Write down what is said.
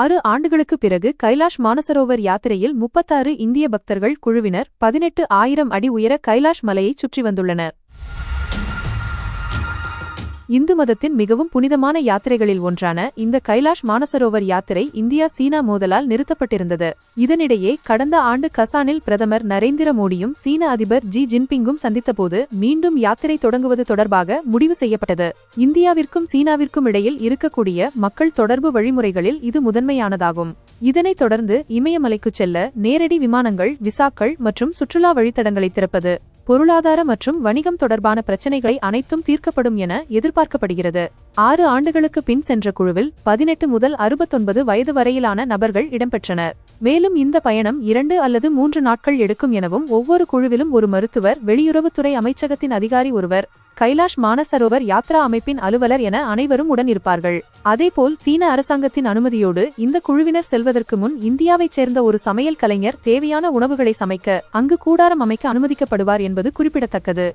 ஆறு ஆண்டுகளுக்கு பிறகு கைலாஷ் மானசரோவர் யாத்திரையில் முப்பத்தாறு இந்திய பக்தர்கள் குழுவினர் பதினெட்டு ஆயிரம் அடி உயர கைலாஷ் மலையை சுற்றி வந்துள்ளனர். இந்து மதத்தின் மிகவும் புனிதமான யாத்திரைகளில் ஒன்றான இந்த கைலாஷ் மானசரோவர் யாத்திரை இந்தியா சீனா மோதலால் நிறுத்தப்பட்டிருந்தது. இதனிடையே கடந்த ஆண்டு கசானில் பிரதமர் நரேந்திர மோடியும் சீன அதிபர் ஜி ஜின்பிங்கும் சந்தித்தபோது மீண்டும் யாத்திரை தொடங்குவது தொடர்பாக முடிவு செய்யப்பட்டது. இந்தியாவிற்கும் சீனாவிற்கும் இடையில் இருக்கக்கூடிய மக்கள் தொடர்பு வழிமுறைகளில் இது முதன்மையானதாகும். இதனைத் தொடர்ந்து இமயமலைக்குச் செல்ல நேரடி விமானங்கள் விசாக்கள் மற்றும் சுற்றுலா வழித்தடங்களை திறப்பது. பொருளாதார மற்றும் வணிகம் தொடர்பான பிரச்சினைகளை அனைத்தும் தீர்க்கப்படும் என எதிர்பார்க்கப்படுகிறது. ஆறு ஆண்டுகளுக்கு பின் சென்ற குழுவில் பதினெட்டு முதல் அறுபத்தொன்பது வயது வரையிலான நபர்கள் இடம்பெற்றனர். மேலும் இந்த பயணம் இரண்டு அல்லது மூன்று நாட்கள் எடுக்கும் எனவும் ஒவ்வொரு குழுவிலும் ஒரு மருத்துவர் வெளியுறவுத்துறை அமைச்சகத்தின் அதிகாரி ஒருவர் கைலாஷ் மானசரோவர் யாத்ரா அமைப்பின் அலுவலர் என அனைவரும் உடன் இருப்பார்கள். அதேபோல் சீன அரசாங்கத்தின் அனுமதியோடு இந்த குழுவினர் செல்வதற்கு முன் இந்தியாவைச் சேர்ந்த ஒரு சமையல் கலைஞர் தேவையான உணவுகளை சமைக்க அங்கு கூடாரம் அமைக்க அனுமதிக்கப்படுவார் என்பது குறிப்பிடத்தக்கது.